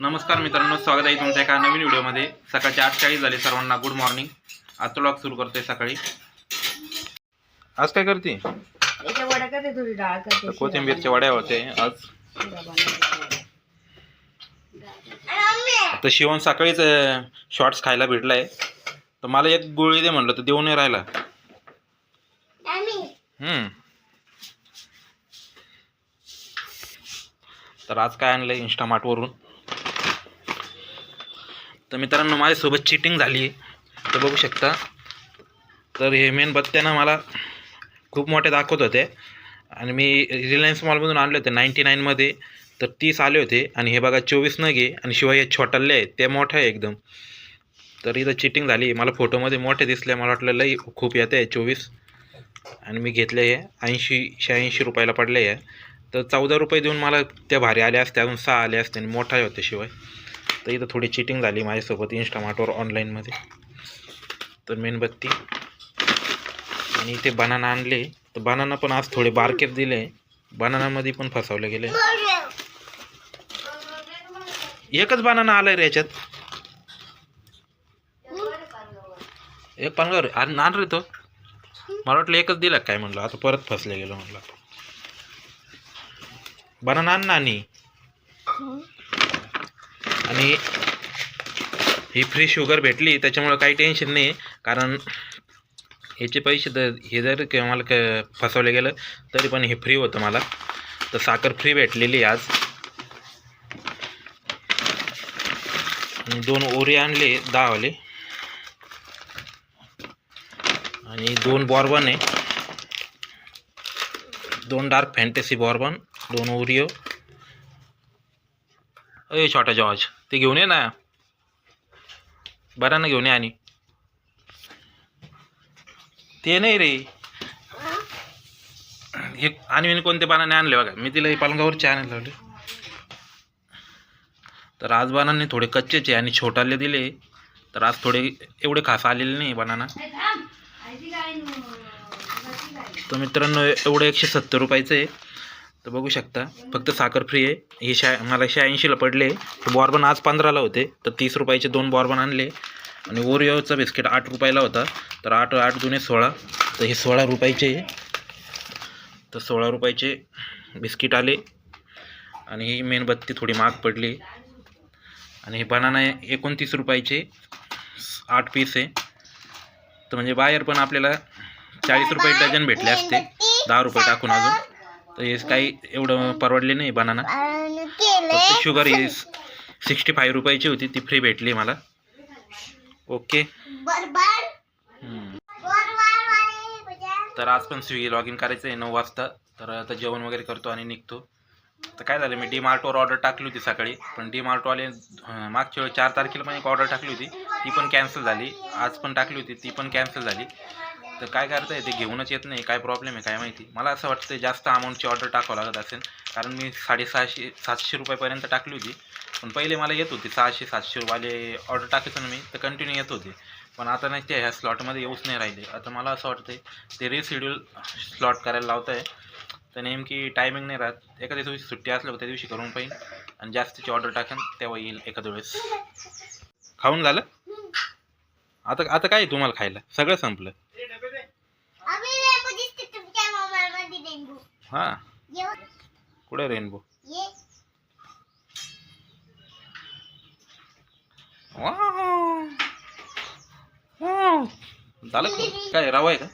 नमस्कार मित्रांनो स्वागत आहे तुमच्या एका नवीन व्हिडिओमध्ये. सकाळचे आठ चाळीस झाले सर्वांना गुड मॉर्निंग आजचा ब्लॉग सुरू करतोय सकाळी. आज काय करते? कोथिंबीरच्या वड्या होते आज. तर शिवण सकाळीच शॉर्ट्स खायला भेटलाय. तर मला एक गोळी दे म्हणलं तर देऊ नाही राहिला. हम्म. तर आज काय आणलं इंस्टामार्टवरून तर मित्रांनो माझ्यासोबत चिटिंग झाली आहे. तर बघू शकता. तर हे मेणबत्त्यानं मला खूप मोठे दाखवत होते. आणि मी रिलायन्स मॉलमधून आणले होते नाईंटी नाईनमध्ये तर तीस आले होते. आणि हे बघा चोवीस न घे आणि शिवाय हे छोटाले आहेत. ते मोठं आहे एकदम. तर इथं चिटिंग झाली. मला फोटोमध्ये मोठे दिसले. मला वाटलं लई खूप येते आहे चोवीस. आणि मी घेतले हे. ऐंशी शहाऐंशी रुपयाला पडले आहे तर चौदा रुपये देऊन मला त्या भारी आल्या असते. अजून सहा आले असते. आणि मोठा होते शिवाय. तर इथं थोडी चिटिंग झाली माझ्यासोबत इंस्टामार्टवर ऑनलाईनमध्ये तर मेणबत्ती आणि इथे बनाना आणले. तर बनाना पण आज थोडे बारकेच दिले. बनानामध्ये पण फसवले गेले. एकच बनाना आलाय रे याच्यात. एक पानगावर अरे आण रे तो. मला वाटलं एकच दिला काय म्हणलं. आता परत फसले गेलो म्हणलं. बनाना आण ना आणि. आणि ही फ्री शुगर भेटली त्याच्यामुळं काही टेन्शन नाही कारण ह्याचे पैसे तर हे जर मला क फसवलं गेलं तरी पण हे फ्री होतं मला. तर साखर फ्री भेटलेली आज. आणि दोन ओरी आणले दहावाले. आणि दोन बॉर्बन आहे. दोन डार्क फॅन्टसी बॉर्बन दोन ओरिओ. अय छोटा जॉर्ज. ते घेऊन ये ना. बरा ना घेऊन ये आणि. ते नाही रे. हे आणि मी कोणते बाणाने आणले बघा. मी तिला पालंगावरचे आणायला लावले. तर आज बाणांनी थोडे कच्चेचे आणि छोटाले दिले. तर आज थोडे एवढे खास आलेले नाही बनाना. तर मित्रांनो एवढं एकशे सत्तर रुपयाचं. आहे तर बघू शकता फक्त साखर फ्री आहे. हे शा मला शहाऐंशीला पडले. हे बॉर्बन आज पंधराला होते. तर तीस रुपयाचे दोन बॉर्बन आणले. आणि ओरिओचा बिस्किट आठ रुपयाला होता. तर आठ आठ जुने सोळा. तर हे सोळा रुपयाचे. आहे. तर सोळा रुपयाचे बिस्किट आले. आणि ही मेणबत्ती थोडी महाग पडली. आणि हे बनाना एकोणतीस रुपयाचे. आठ पीस आहे. तर म्हणजे बाहेर पण आपल्याला चाळीस रुपये डझन भेटले असते. दहा रुपये टाकून अजून. तर हे काही एवढं परवडले नाही बनाना फक्त शुगर ही सिक्स्टी फाईव्ह रुपयाची होती ती फ्री भेटली मला. ओके तर आज पण स्विगी लॉग इन करायचं आहे नऊ वाजता. तर आता जेवण वगैरे करतो आणि निघतो. तर काय झालं मी डी मार्टवर ऑर्डर टाकली होती सकाळी. पण डी मार्टवाले मागच्या चार तारखेला पण एक ऑर्डर टाकली होती. ती पण कॅन्सल झाली. आज पण टाकली होती ती पण कॅन्सल झाली. तर काय करताय ते घेऊनच येत नाही. काय प्रॉब्लेम आहे? काय माहिती? मला असं वाटतं जास्त अमाऊंटची ऑर्डर टाकावं लागत असेल. कारण मी साडेसहाशे सातशे रुपयापर्यंत टाकली होती. पण पहिले मला येत होती सहाशे सातशे रुपयाले ऑर्डर टाकायचो ना मी तर कंटिन्यू येत होते. पण आता नाही ते ह्या स्लॉटमध्ये येऊच नाही राहिले. आता मला असं वाटतं ते रिशेड्यूल स्लॉट करायला लावत आहे तर नेमकी टायमिंग नाही राहत. एखाद्या दिवशी सुट्टी असल्यावर त्या दिवशी करून पाहिजे आणि जास्तीची ऑर्डर टाकेन तेव्हा येईल एखाद्या वेळेस. खाऊन झालं? आता आता काय आहे तुम्हाला खायला? सगळं संपलं. हां. कुठे रेनबो? झालं? काय रवा आहे का?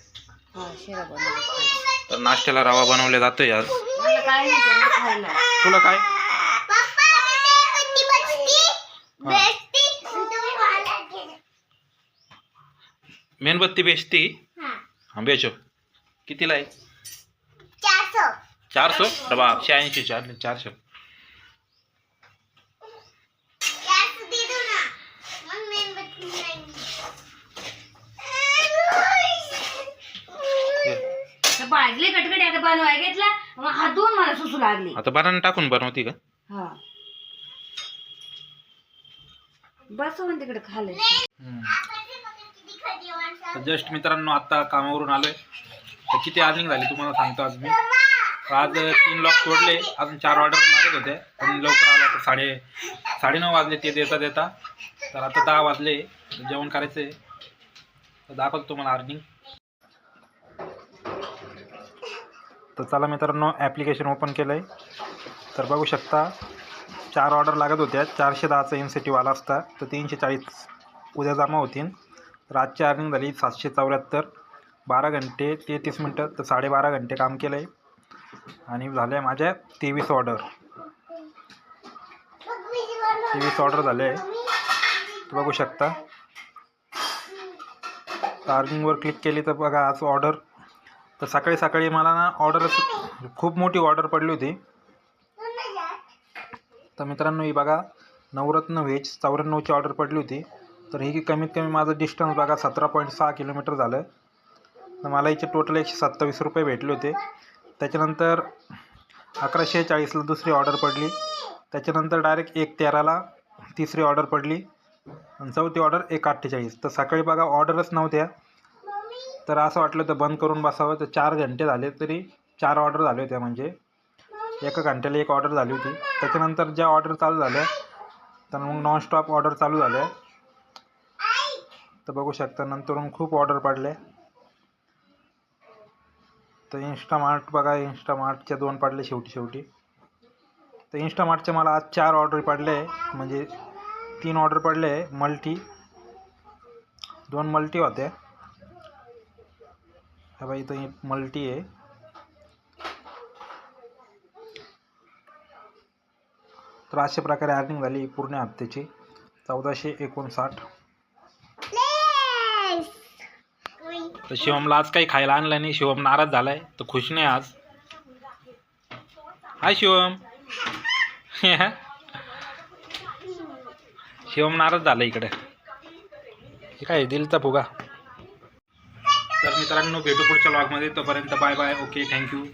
हा शिरा बनवते. तर नाश्त्याला रवा बनवला जातोय आज. मला काय नाही त्यांना खायला. तुला काय? मेणबत्ती बेचती हां बेचो. कितीला आहे? चारशे? अरे बाप शहाऐंशी चार बाळगले कटकट आता बनवाय घेतला मग हात धुवून मला सुसू लागली. आता बनाना टाकून बनवती का? हा. बस तिकडे खाले जस्ट मित्रांनो आता कामावरून आलोय. तर किती अर्निंग झाली तुम्हाला सांगतो आज मी? आज तीन लॉक तोडले अजून चार ऑर्डर लागत होते. पण लवकर आला तर साडे साडेनऊ वाजले ते देता देता. तर आता दहा वाजले. जेवण करायचं आहे तर दाखवतो तुम्हाला अर्निंग तर चला मित्रांनो ॲप्लिकेशन ओपन केलं आहे तर बघू शकता चार ऑर्डर लागत होत्या. चारशे दहाचा इन्सेटिव्ह आला असता. तर तीनशे चाळीस उद्या जमा होतील. तर आजची अर्निंग झाली सातशे चौऱ्याहत्तर. बारा घंटे तेहतीस मिनटं. तर साडेबारा घंटे काम केलं आहे आणि झाल्या माझ्या तेवीस ऑर्डर तेवीस ऑर्डर झाले. आहे बघू शकता. टार्गिंगवर क्लिक केली तर बघा आज ऑर्डर तर सकाळी सकाळी मला ना ऑर्डर खूप मोठी ऑर्डर पडली होती. तर मित्रांनो ही बघा नवरत्न व्हेज चौऱ्याण्णवची ऑर्डर पडली होती. तर ही कमीत कमी माझं डिस्टन्स बघा सतरा पॉईंट सहा किलोमीटर झालं. तर मला याचे टोटल एकशे सत्तावीस रुपये भेटले होते. त्याच्यानंतर अकराशे चाळीसला दुसरी ऑर्डर पडली. त्याच्यानंतर डायरेक्ट एक तेराला तिसरी ऑर्डर पडली. आणि चौथी ऑर्डर एक अठ्ठेचाळीस. तर सकाळी बघा ऑर्डरच नव्हत्या. तर असं वाटलं तर बंद करून बसावं. तर चार घंटे झाले तरी चार ऑर्डर झाले होत्या म्हणजे. एका घंट्याला एक ऑर्डर झाली होती. त्याच्यानंतर ज्या ऑर्डर चालू झाल्या तर मग नॉनस्टॉप ऑर्डर चालू झाल्या. तर बघू शकता नंतरून खूप ऑर्डर पडल्या तर इन्स्टामार्ट बघा इन्स्टामार्टच्या दोन पडले शेवटी शेवटी. तर इन्स्टामार्टच्या मला आज चार ऑर्डर पडले म्हणजे तीन ऑर्डर पडले मल्टी दोन मल्टी होत्या हा बाई इथं मल्टी आहे. तर अशा प्रकारे अर्निंग झाली पूर्ण हप्त्याची. चौदाशे एकोणसाठ. तर शिवमला आज काही खायला आणलं नाही. शिवम नाराज झालाय. तर खुश नाही आज. हाय शिवम. शिवम नाराज झाला इकडे. हे काय दिलचा फुगा? तर मित्रांनो भेटू पुढच्या ब्लॉगमध्ये तोपर्यंत बाय बाय. Okay thank you